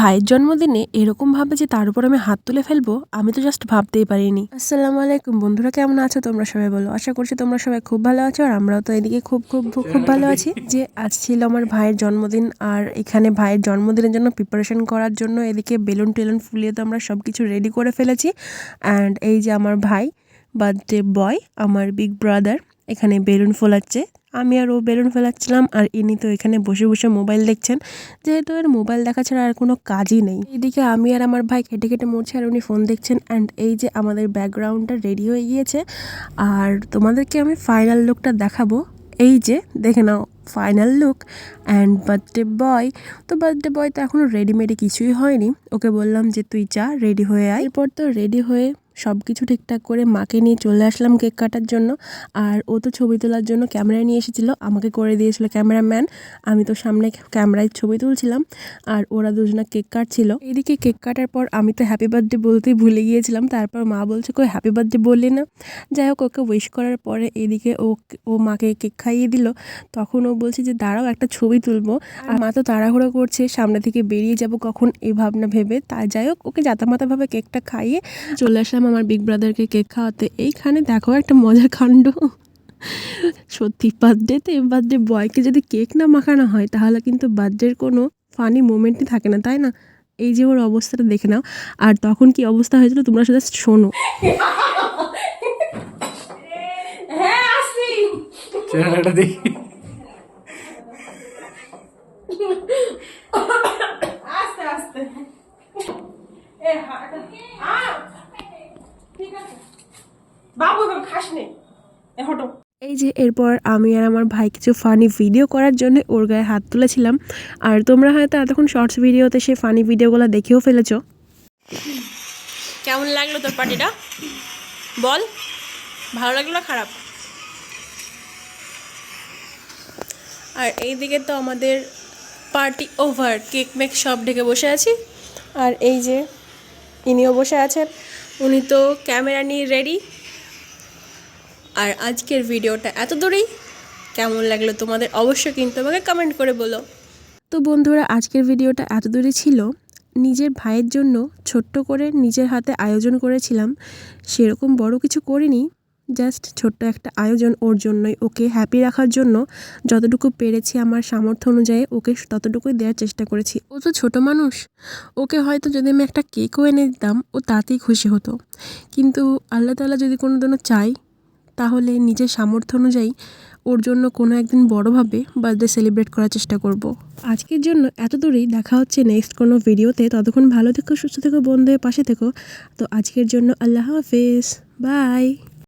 ভাইয়ের জন্মদিনে এরকমভাবে যে তার উপর আমি হাত তুলে ফেলব, আমি তো জাস্ট ভাবতেই পারিনি। আসসালামু আলাইকুম। বন্ধুরা, কেমন আছো? তোমরা সবাই বলো। আশা করছি তোমরা সবাই খুব ভালো আছো আর আমরাও তো এদিকে খুব খুব খুব ভালো আছি। যে আজ ছিল আমার ভাইয়ের জন্মদিন আর এখানে ভাইয়ের জন্মদিনের জন্য প্রিপারেশন করার জন্য এদিকে বেলুন টেলুন ফুলিয়ে তো আমরা সব কিছু রেডি করে ফেলেছি। অ্যান্ড এই যে আমার ভাই বার্থডে বয় আমার বিগ ব্রাদার এখানে বেলুন ফোলাচ্ছে। আমি আর ও বেলুন ফেলাচ্ছিলাম আর ইনি তো এখানে বসে বসে মোবাইল দেখছেন। যেহেতু এর মোবাইল দেখা ছাড়া আর কোনো কাজই নেই। এইদিকে আমি আর আমার ভাই কেটে কেটে মরছে আর উনি ফোন দেখছেন অ্যান্ড এই যে আমাদের ব্যাকগ্রাউন্ডটা রেডি হয়ে গিয়েছে। আর তোমাদেরকে আমি ফাইনাল লুকটা দেখাবো। এই যে, দেখে নাও final look and birthday boy তো বার্থডে বয় তো এখনও রেডিমেডি কিছুই হয়নি। ওকে বললাম যে, তুই যা রেডি হয়ে আয়। এরপর তো রেডি হয়ে সব কিছু ঠিকঠাক করে মাকে নিয়ে চলে আসলাম কেক কাটার জন্য। আর ও তো ছবি তোলার জন্য ক্যামেরা নিয়ে এসেছিল, আমাকে করে দিয়েছিল ক্যামেরাম্যান। আমি তো সামনে ক্যামেরায় ছবি তুলছিলাম, আর ওরা দুজনা কেক কাটছিল। এদিকে কেক কাটার পর আমি তো হ্যাপি বার্থডে বলতেই ভুলে গিয়েছিলাম, তারপর মা বলছে, কই, হ্যাপি বার্থডে বললি না? যাই হোক, ওকে উইশ করার পরে এদিকে ও ও মাকে কেক খাইয়ে দিল। তখন ও বলছে যে, দাঁড়াও, একটা ছবি তুলবো। আর মা তো তাড়াহুড়ো করছে, সামনে থেকে বেরিয়ে যাব কখন এ ভাবনা ভেবে। তাই যাই হোক, ওকে জাতামাতাভাবে কেকটা খাইয়ে চলে আসলাম আমার বিগ ব্রাদারকে কেক খাওয়াতে এইখানে দেখো একটা মজার কাণ্ড। সত্যি বার্থডেতে বার্থডে বয়কে যদি কেক না মাখানো হয় তাহলে কিন্তু বার্থডের কোনো ফানি মোমেন্টই থাকে না তাই না? এই যে ওর অবস্থাটা দেখে নাও। আর তখন কি অবস্থা হয়েছিল তোমরা শুধু শোনো। হ্যাঁ চেহারাটা দেখি। আস্তে আস্তে। এ হাঁটা আ ঠিক আছে। বাবু এবার খাস নে। হটো। এই যে এরপর আমি আর আমার ভাই কিছু ফানি ভিডিও করার জন্য ওর গায়ে হাত তুলেছিলাম। আর তোমরা হয়তো এতক্ষণ শর্টস ভিডিওতে সেই ফানি ভিডিওগুলো দেখেও ফেলেছো। কেমন লাগল তোর পার্টিটা বল। ভালো লাগল না খারাপ? আর এইদিকে তো আমাদের পার্টি ওভার কেক মেক সব ঢেকে বসে আছি। আর এই যে ইনিও বসে আছেন। উনি তো ক্যামেরা নিয়ে রেডি আর আজকের ভিডিওটা এত দূরেই? কেমন লাগল তোমাদের? অবশ্যই কিন্তু আমাকে কমেন্ট করে বলো। তো বন্ধুরা, আজকের ভিডিওটা এত দূরে ছিল। নিজের ভাইয়ের জন্য ছোট্ট করে নিজের হাতে আয়োজন করেছিলাম। সেরকম বড় কিছু করিনি। জাস্ট ছোট্ট একটা আয়োজন ওর জন্যই। ওকে হ্যাপি রাখার জন্য যতটুকু পেরেছি আমার সামর্থ্য অনুযায়ী ওকে ততটুকুই দেওয়ার চেষ্টা করেছি। ও তো ছোট মানুষ। ওকে হয়তো যদি আমি একটা কেকও এনে দিতাম, ও তাতেই খুশি হতো। কিন্তু আল্লাহ তালা যদি কোনো দিনও চাই তাহলে নিজের সামর্থ্য অনুযায়ী ওর জন্য কোনো একদিন বড়োভাবে বার্থডে সেলিব্রেট করার চেষ্টা করব। আজকের জন্য এত দূরেই দেখা হচ্ছে নেক্সট কোনো ভিডিওতে ততক্ষণ ভালো থেকো, সুস্থ থেকো বন্ধু পাশে থেকো। তো আজকের জন্য আল্লাহ হাফেজ। বাই